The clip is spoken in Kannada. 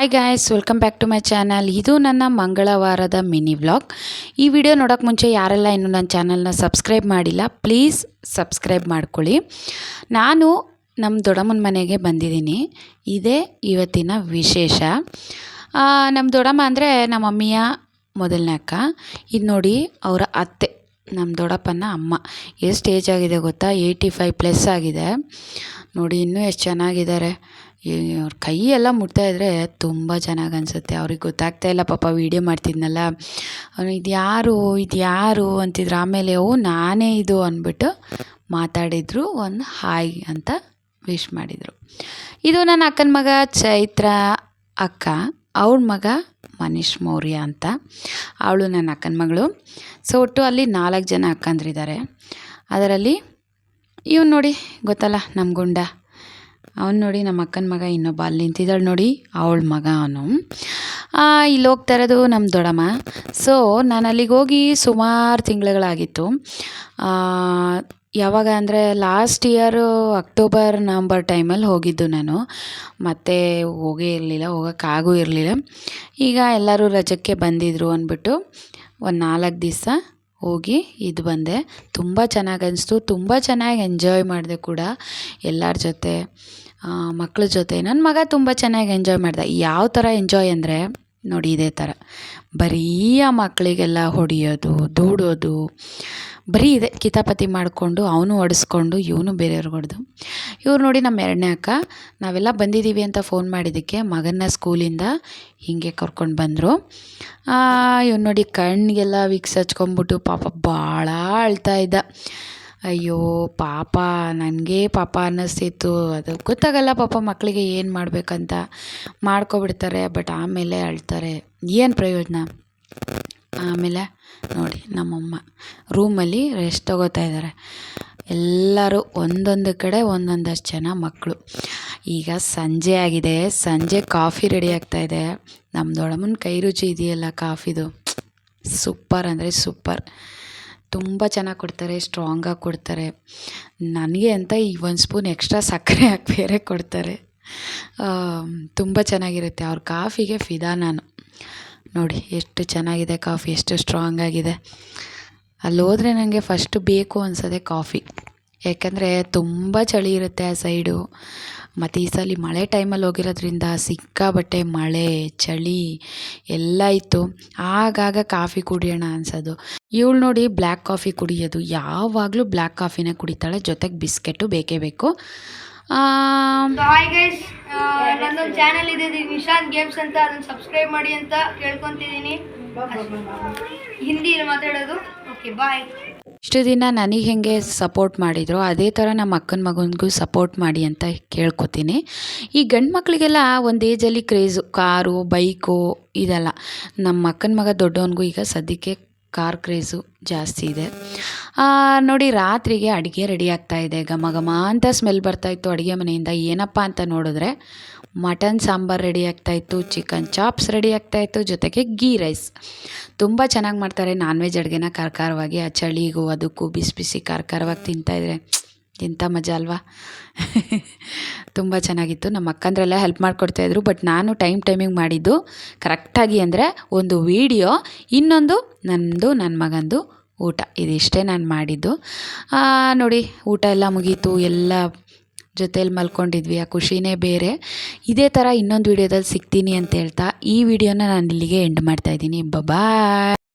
Hi guys welcome back to my channel ಇದು ನನ್ನ ಮಂಗಳವಾರದ ಮಿನಿ ವ್ಲಾಗ್. ಈ ವಿಡಿಯೋ ನೋಡೋಕ್ಕೆ ಮುಂಚೆ ಯಾರೆಲ್ಲ ಇನ್ನೂ ನನ್ನ ಚಾನಲ್ನ ಸಬ್ಸ್ಕ್ರೈಬ್ ಮಾಡಿಲ್ಲ ಪ್ಲೀಸ್ ಸಬ್ಸ್ಕ್ರೈಬ್ ಮಾಡ್ಕೊಳ್ಳಿ. ನಾನು ನಮ್ಮ ದೊಡ್ಡಮ್ಮನ ಮನೆಗೆ ಬಂದಿದ್ದೀನಿ. ಇದೇ ಇವತ್ತಿನ ವಿಶೇಷ. ನಮ್ಮ ದೊಡ್ಡಮ್ಮ ಅಂದರೆ ನಮ್ಮ ಮಮ್ಮಿಯ ಮೊದಲನೇ ಅಕ್ಕ. ಇದು ನೋಡಿ ಅವರ ಅತ್ತೆ ನಮ್ಮ ದೊಡ್ಡಪ್ಪನ ಅಮ್ಮ. ಎಷ್ಟು ಏಜ್ ಆಗಿದೆ ಗೊತ್ತಾ? ಏಯ್ಟಿ ಫೈವ್ ಪ್ಲಸ್ ಆಗಿದೆ. ನೋಡಿ ಇನ್ನೂ ಎಷ್ಟು ಚೆನ್ನಾಗಿದ್ದಾರೆ. ಅವ್ರ ಕೈ ಎಲ್ಲ ಮುಟ್ತಾ ಇದ್ದರೆ ತುಂಬ ಚೆನ್ನಾಗಿ ಅನಿಸುತ್ತೆ. ಅವ್ರಿಗೆ ಗೊತ್ತಾಗ್ತಾ ಇಲ್ಲ, ಪಾಪ ವೀಡಿಯೋ ಮಾಡ್ತಿದ್ನಲ್ಲ. ಅವನು, ಇದು ಯಾರು? ಇದು ಯಾರು? ಅಂತಿದ್ರು. ಆಮೇಲೆ, ಓ, ನಾನೇ ಇದು ಅಂದ್ಬಿಟ್ಟು ಮಾತಾಡಿದರು. ಒಂದು ಹಾಯ್ ಅಂತ ವಿಶ್ ಮಾಡಿದರು. ಇದು ನನ್ನ ಅಕ್ಕನ ಮಗ ಚೈತ್ರ ಅಕ್ಕ, ಅವಳ ಮಗ ಮನೀಶ್ ಮೌರ್ಯ ಅಂತ. ಅವಳು ನನ್ನ ಅಕ್ಕನ ಮಗಳು. ಸೊ, ಒಟ್ಟು ಅಲ್ಲಿ ನಾಲ್ಕು ಜನ ಅಕ್ಕಂದ್ರಿದ್ದಾರೆ ಅದರಲ್ಲಿ, ಇವ್ನು ನೋಡಿ, ಗೊತ್ತಲ್ಲ ನಮ್ಮ ಗುಂಡ. ಅವ್ನು ನೋಡಿ ನಮ್ಮ ಅಕ್ಕನ ಮಗ ಇನ್ನೊಬ್ಬ ಅಲ್ಲಿ ನಿಂತಿದ್ದಾಳೆ ನೋಡಿ, ಅವಳ ಮಗ ಅವನು. ಇಲ್ಲಿ ಹೋಗ್ತಾ ಇರೋದು ನಮ್ಮ ದೊಡ್ಡಮ್ಮ. ಸೊ ನಾನು ಅಲ್ಲಿಗೆ ಹೋಗಿ ಸುಮಾರು ತಿಂಗಳುಗಳಾಗಿತ್ತು. ಯಾವಾಗ ಅಂದರೆ ಲಾಸ್ಟ್ ಇಯರು ಅಕ್ಟೋಬರ್ ನವಂಬರ್ ಟೈಮಲ್ಲಿ ಹೋಗಿದ್ದು ನಾನು. ಮತ್ತೆ ಹೋಗೇ ಇರಲಿಲ್ಲ ಹೋಗೋಕ್ಕಾಗೂ ಇರಲಿಲ್ಲ. ಈಗ ಎಲ್ಲರೂ ರಜಕ್ಕೆ ಬಂದಿದ್ರು ಅಂದ್ಬಿಟ್ಟು ಒಂದು ನಾಲ್ಕು ದಿವಸ ಹೋಗಿ ಇದು ಬಂದೆ. ತುಂಬ ಚೆನ್ನಾಗಿ ಅನಿಸ್ತು. ತುಂಬ ಚೆನ್ನಾಗಿ ಎಂಜಾಯ್ ಮಾಡಿದೆ ಕೂಡ. ಎಲ್ಲರ ಜೊತೆ ಮಕ್ಳ ಜೊತೆ. ನನ್ನ ಮಗ ತುಂಬ ಚೆನ್ನಾಗಿ ಎಂಜಾಯ್ ಮಾಡಿದೆ. ಯಾವ ಥರ ಎಂಜಾಯ್ ಅಂದರೆ ನೋಡಿ ಇದೇ ಥರ. ಬರೀ ಆ ಮಕ್ಕಳಿಗೆಲ್ಲ ಹೊಡೆಯೋದು, ದೂಡೋದು, ಬರೀ ಇದೆ. ಕಿತಾಪತಿ ಮಾಡಿಕೊಂಡು, ಅವನು ಹೊಡೆಸ್ಕೊಂಡು ಇವನು ಬೇರೆಯವ್ರಿಗೆ ಹೊಡೆದು ಇವ್ರು ನೋಡಿ ನಮ್ಮ ಎರಡನೇ ಅಕ್ಕ, ನಾವೆಲ್ಲ ಬಂದಿದ್ದೀವಿ ಅಂತ ಫೋನ್ ಮಾಡಿದ್ದಕ್ಕೆ ಮಗನ ಸ್ಕೂಲಿಂದ ಹೀಗೆ ಕರ್ಕೊಂಡು ಬಂದರು. ಇವ್ನು ನೋಡಿ ಕಣ್ಣಿಗೆಲ್ಲ ವಿಕ್ಸ್ ಹಚ್ಕೊಂಬಿಟ್ಟು ಪಾಪ ಭಾಳ ಅಳ್ತಾ ಇದ್ದ. ಅಯ್ಯೋ, ಪಾಪ, ನನಗೆ ಪಾಪ ಅನ್ನಿಸ್ತಿತ್ತು. ಅದು ಗೊತ್ತಾಗಲ್ಲ ಪಾಪ ಮಕ್ಕಳಿಗೆ ಏನು ಮಾಡಬೇಕಂತ. ಮಾಡ್ಕೊಬಿಡ್ತಾರೆ ಬಟ್ ಆಮೇಲೆ ಅಳ್ತಾರೆ. ಏನು ಪ್ರಯೋಜನ? ಆಮೇಲೆ ನೋಡಿ, ನಮ್ಮಮ್ಮ ರೂಮಲ್ಲಿ ರೆಸ್ಟ್ ತಗೋತಾ ಇದ್ದಾರೆ ಎಲ್ಲರೂ ಒಂದೊಂದು ಕಡೆ ಒಂದೊಂದಷ್ಟು ಜನ ಮಕ್ಕಳು ಈಗ ಸಂಜೆ ಆಗಿದೆ. ಸಂಜೆ ಕಾಫಿ ರೆಡಿ ಆಗ್ತಾ ಇದೆ. ನಮ್ಮ ದೊಡ್ಡಮ್ಮನ ಕೈ ರುಚಿ ಇದೆಯಲ್ಲ ಕಾಫಿದು. ಸೂಪರ್ ಅಂದರೆ ಸೂಪರ್. ತುಂಬ ಚೆನ್ನಾಗಿ ಕೊಡ್ತಾರೆ ಸ್ಟ್ರಾಂಗಾಗಿ ಕೊಡ್ತಾರೆ. ನನಗೆ ಅಂತ ಈ ಒಂದು ಸ್ಪೂನ್ ಎಕ್ಸ್ಟ್ರಾ ಸಕ್ಕರೆ ಹಾಕಿ ಬೇರೆ ಕೊಡ್ತಾರೆ. ತುಂಬ ಚೆನ್ನಾಗಿರುತ್ತೆ. ಅವ್ರ ಕಾಫಿಗೆ ಫಿದಾ ನಾನು. ನೋಡಿ, ಎಷ್ಟು ಚೆನ್ನಾಗಿದೆ ಕಾಫಿ, ಎಷ್ಟು ಸ್ಟ್ರಾಂಗಾಗಿದೆ ಅಲ್ಲಿ ಹೋದರೆ ನನಗೆ ಫಸ್ಟು ಬೇಕು ಅನ್ಸೋದೆ ಕಾಫಿ. ಯಾಕಂದರೆ ತುಂಬ ಚಳಿ ಇರುತ್ತೆ ಆ ಸೈಡು. ಮತ್ತು ಈ ಸಲ ಮಳೆ ಟೈಮಲ್ಲಿ ಹೋಗಿರೋದ್ರಿಂದ ಸಿಕ್ಕಾಬಟ್ಟೆ ಮಳೆ ಚಳಿ ಎಲ್ಲ ಇತ್ತು. ಆಗಾಗ ಕಾಫಿ ಕುಡಿಯೋಣ ಅನ್ಸೋದು. ಇವಳು ನೋಡಿ ಬ್ಲ್ಯಾಕ್ ಕಾಫಿ ಕುಡಿಯೋದು. ಯಾವಾಗಲೂ ಬ್ಲ್ಯಾಕ್ ಕಾಫಿನೇ ಕುಡಿತಾಳೆ. ಜೊತೆಗೆ ಬಿಸ್ಕೆಟು ಬೇಕೇ ಬೇಕು. ನನ್ನೊಂದು ಚಾನೆಲ್ ಇದೆ. ಇದು ನಿಶಾಂತ್ ಗೇಮ್ಸ್ ಅಂತ. ಅದನ್ನ ಸಬ್ಸ್ಕ್ರೈಬ್ ಮಾಡಿ ಅಂತ ಕೇಳ್ಕೊತಿದ್ದೀನಿ. ಹಿಂದಿಯಲ್ಲಿ ಮಾತಾಡೋದು. ಓಕೆ ಬಾಯ್ ಇಷ್ಟು ದಿನ ನನಗೆ ಹೆಂಗೆ ಸಪೋರ್ಟ್ ಮಾಡಿದ್ರು ಅದೇ ಥರ ನಮ್ಮ ಅಕ್ಕನ ಮಗನಿಗೂ ಸಪೋರ್ಟ್ ಮಾಡಿ ಅಂತ ಕೇಳ್ಕೊತೀನಿ. ಈ ಗಂಡು ಮಕ್ಕಳಿಗೆಲ್ಲ ಒಂದು ಏಜಲ್ಲಿ ಕ್ರೇಜು ಕಾರು ಬೈಕು ಇದೆಲ್ಲ. ನಮ್ಮ ಅಕ್ಕನ ಮಗ ದೊಡ್ಡವನಿಗೂ ಈಗ ಸದ್ಯಕ್ಕೆ ಕಾರ್ ಕ್ರೇಸು ಜಾಸ್ತಿ ಇದೆ. ನೋಡಿ ರಾತ್ರಿಗೆ ಅಡುಗೆ ರೆಡಿ ಆಗ್ತಾ ಇದೆ. ಘಮ ಘಮ ಅಂತ ಸ್ಮೆಲ್ ಬರ್ತಾಯಿತ್ತು ಅಡುಗೆ ಮನೆಯಿಂದ. ಏನಪ್ಪ ಅಂತ ನೋಡಿದ್ರೆ ಮಟನ್ ಸಾಂಬಾರು ರೆಡಿ ಆಗ್ತಾಯಿತ್ತು ಚಿಕನ್ ಚಾಪ್ಸ್ ರೆಡಿ ಆಗ್ತಾಯಿತ್ತು ಜೊತೆಗೆ ಗೀ ರೈಸ್ ತುಂಬ ಚೆನ್ನಾಗಿ ಮಾಡ್ತಾರೆ. ನಾನ್ ವೆಜ್ ಅಡುಗೆನ ಕಾರ್ಕಾರವಾಗಿ ಆ ಚಳಿಗೂ ಅದಕ್ಕೂ, ಬಿಸಿ ಬಿಸಿ ಕಾರ್ಕಾರವಾಗಿ ತಿಂತಾಯಿದ್ರೆ ಎಂಥ ಮಜಾ ಅಲ್ವಾ? ತುಂಬ ಚೆನ್ನಾಗಿತ್ತು. ನಮ್ಮ ಅಕ್ಕಂದ್ರೆಲ್ಲ ಹೆಲ್ಪ್ ಮಾಡಿಕೊಡ್ತಾಯಿದ್ರು ಬಟ್ ನಾನು ಟೈಮ್ ಟೈಮಿಂಗ್ ಮಾಡಿದ್ದು ಕರೆಕ್ಟಾಗಿ ಅಂದರೆ ಒಂದು ವೀಡಿಯೋ ಇನ್ನೊಂದು ನನ್ನದು ನನ್ನ ಮಗಂದು ಊಟ. ಇದಿಷ್ಟೇ ನಾನು ಮಾಡಿದ್ದು. ನೋಡಿ, ಊಟ ಎಲ್ಲ ಮುಗೀತು. ಎಲ್ಲ ಜೊತೇಲಿ ಮಲ್ಕೊಂಡಿದ್ವಿ. ಆ ಖುಷಿನೇ ಬೇರೆ. ಇದೇ ಥರ ಇನ್ನೊಂದು ವೀಡಿಯೋದಲ್ಲಿ ಸಿಗ್ತೀನಿ ಅಂತ ಹೇಳ್ತಾ ಈ ವಿಡಿಯೋನ ನಾನು ಇಲ್ಲಿಗೆ ಎಂಡ್ ಮಾಡ್ತಾಯಿದ್ದೀನಿ ಬಾಯ್